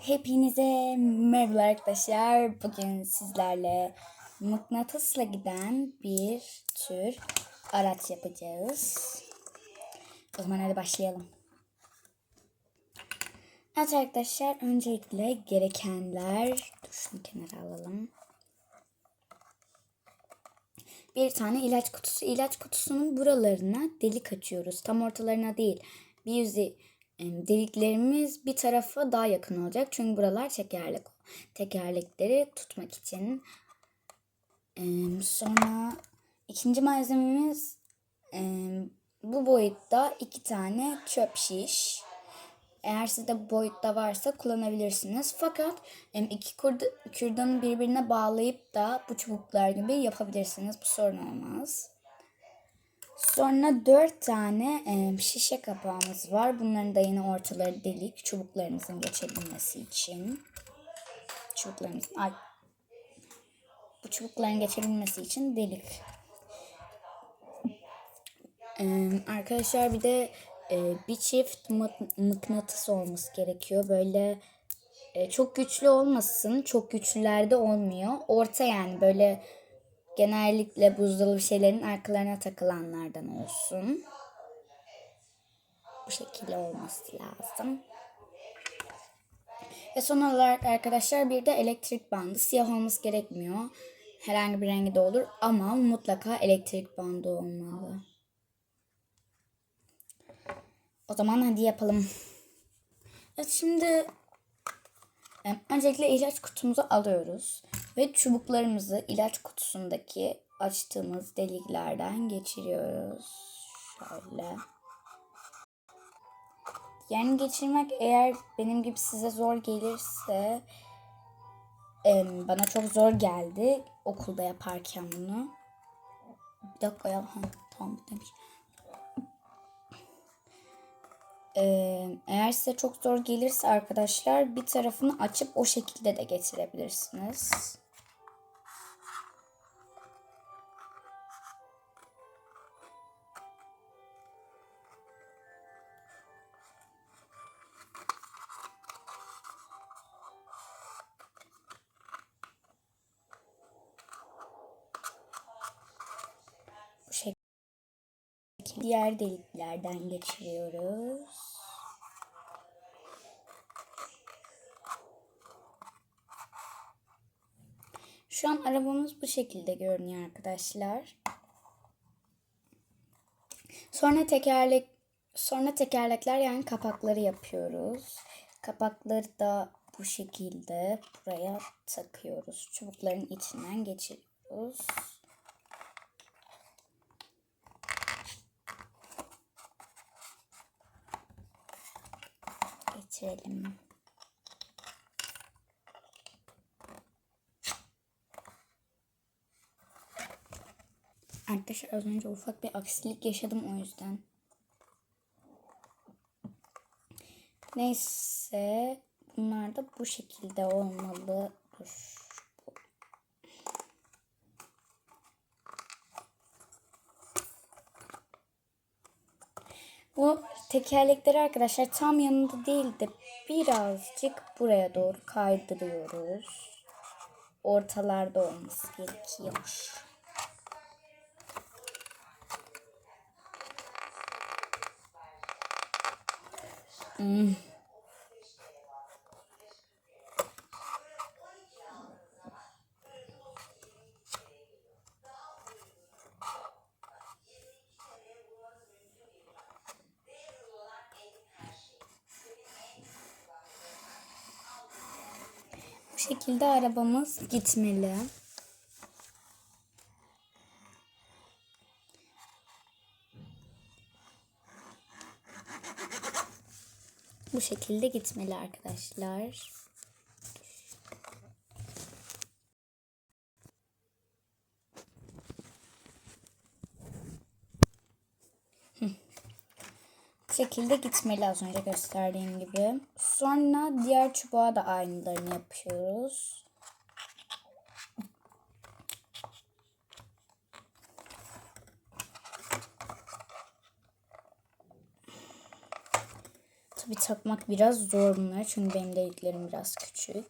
Hepinize merhaba arkadaşlar. Bugün sizlerle mıknatısla giden bir tür araç yapacağız. O zaman hadi başlayalım. Evet arkadaşlar öncelikle gerekenler dur şunu kenara alalım. Bir tane ilaç kutusu. İlaç kutusunun buralarına delik açıyoruz. Tam ortalarına değil. Bir yüzey deliklerimiz bir tarafa daha yakın olacak. Çünkü buralar tekerlek. Tekerlekleri tutmak için. Sonra ikinci malzememiz em, bu boyutta iki tane çöp şiş. Eğer sizde boyutta varsa kullanabilirsiniz. Fakat iki kürdanı birbirine bağlayıp da bu çubuklar gibi yapabilirsiniz. Bu sorun olmaz. Sonra dört tane em, şişe kapağımız var. Bunların da yine ortaları delik. Çubuklarınızın geçebilmesi için. Çubuklarınızın... Ay. Bu çubukların geçebilmesi için delik. Em, arkadaşlar bir de e, bir çift mık- mıknatıs olması gerekiyor. Böyle e, çok güçlü olmasın. Çok güçlülerde olmuyor. Orta yani böyle genellikle buzdolabı şeylerin arkalarına takılanlardan olsun. Bu şekilde olması lazım. Ve son olarak arkadaşlar bir de elektrik bandı. Siyah olması gerekmiyor. Herhangi bir rengi de olur ama mutlaka elektrik bandı olmalı. O zaman hadi yapalım. Evet şimdi öncelikle ilaç kutumuzu alıyoruz ve çubuklarımızı ilaç kutusundaki açtığımız deliklerden geçiriyoruz. Şöyle. Yani geçirmek eğer benim gibi size zor gelirse bana çok zor geldi okulda yaparken bunu. Bir dakika ya. Ha, tamam demiş. Eğer size çok zor gelirse arkadaşlar bir tarafını açıp o şekilde de getirebilirsiniz. Diğer deliklerden geçiriyoruz. Şu an arabamız bu şekilde görünüyor arkadaşlar. Sonra tekerlek sonra tekerlekler yani kapakları yapıyoruz. Kapakları da bu şekilde buraya takıyoruz. Çubukların içinden geçiriyoruz. Geçirelim. Arkadaşlar az önce ufak bir aksilik yaşadım o yüzden. Neyse bunlar da bu şekilde olmalı. Dur. Bu tekerlekleri arkadaşlar tam yanında değil de birazcık buraya doğru kaydırıyoruz. Ortalarda olması gerekiyor. Hmm. Şekilde arabamız gitmeli. Bu şekilde gitmeli arkadaşlar. Şekilde gitmeli az önce gösterdiğim gibi. Sonra diğer çubuğa da aynılarını yapıyoruz. Tabi takmak biraz zor bunlar çünkü benim deliklerim biraz küçük.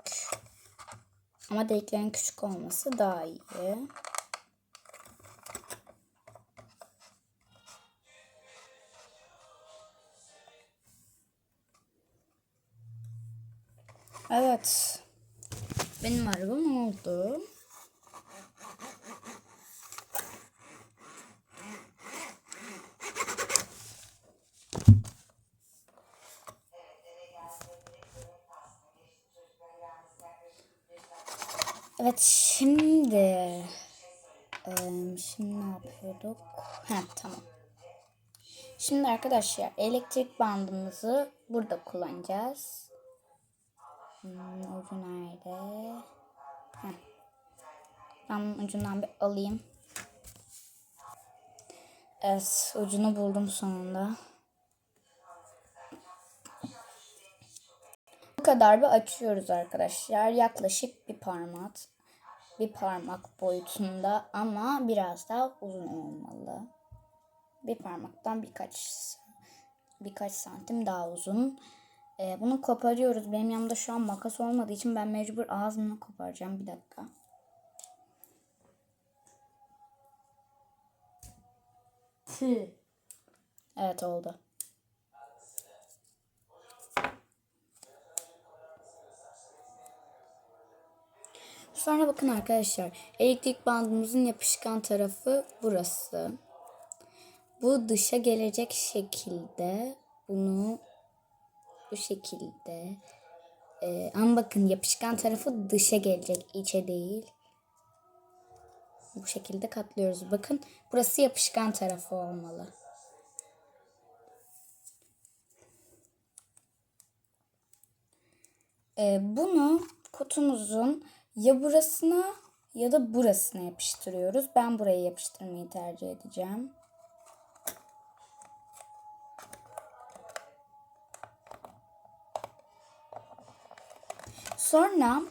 Ama deliklerin küçük olması daha iyi. Evet. Benim arabam oldu. Evet şimdi şimdi ne yapıyorduk? Ha tamam. Şimdi arkadaşlar elektrik bandımızı burada kullanacağız. Hmm, ucu nerede? Heh. Ben ucundan bir alayım. Evet ucunu buldum sonunda. Bu kadar bir açıyoruz arkadaşlar. Yaklaşık bir parmak. Bir parmak boyutunda ama biraz daha uzun olmalı. Bir parmaktan birkaç birkaç santim daha uzun. Ee, bunu koparıyoruz. Benim yanımda şu an makas olmadığı için ben mecbur ağzımla koparacağım. Bir dakika. Evet oldu. Sonra bakın arkadaşlar. Elektrik bandımızın yapışkan tarafı burası. Bu dışa gelecek şekilde bunu bu şekilde ee, ama bakın yapışkan tarafı dışa gelecek içe değil. Bu şekilde katlıyoruz. Bakın burası yapışkan tarafı olmalı. Ee, bunu kutumuzun ya burasına ya da burasına yapıştırıyoruz. Ben buraya yapıştırmayı tercih edeceğim. Sonra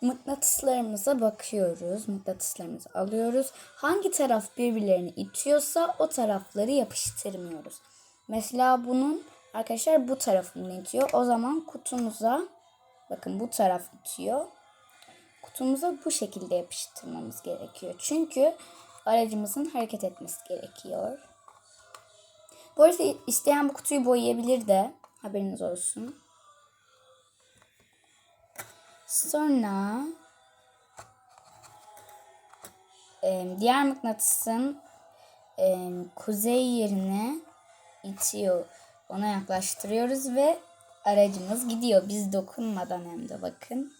mıknatıslarımıza bakıyoruz. Mıknatıslarımızı alıyoruz. Hangi taraf birbirlerini itiyorsa o tarafları yapıştırmıyoruz. Mesela bunun arkadaşlar bu tarafını itiyor. O zaman kutumuza bakın bu taraf itiyor. Kutumuza bu şekilde yapıştırmamız gerekiyor. Çünkü aracımızın hareket etmesi gerekiyor. Bu arada isteyen bu kutuyu boyayabilir de haberiniz olsun. Sonra e, diğer mıknatısın e, kuzey yerine itiyor. Ona yaklaştırıyoruz ve aracımız gidiyor. Biz dokunmadan hem de bakın.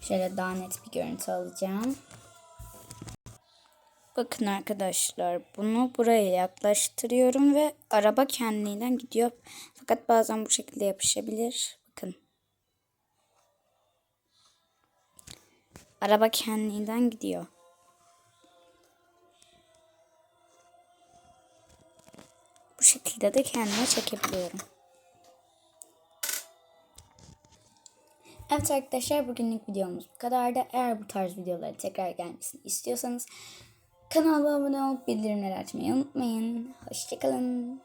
Şöyle daha net bir görüntü alacağım. Bakın arkadaşlar bunu buraya yaklaştırıyorum ve araba kendiliğinden gidiyor. Fakat bazen bu şekilde yapışabilir. Bakın. Araba kendiliğinden gidiyor. Bu şekilde de kendime çekebiliyorum. Evet arkadaşlar bugünlük videomuz bu kadardı. Eğer bu tarz videoları tekrar gelmesini istiyorsanız Kanalıma abone olup bildirimleri açmayı unutmayın. Hoşçakalın.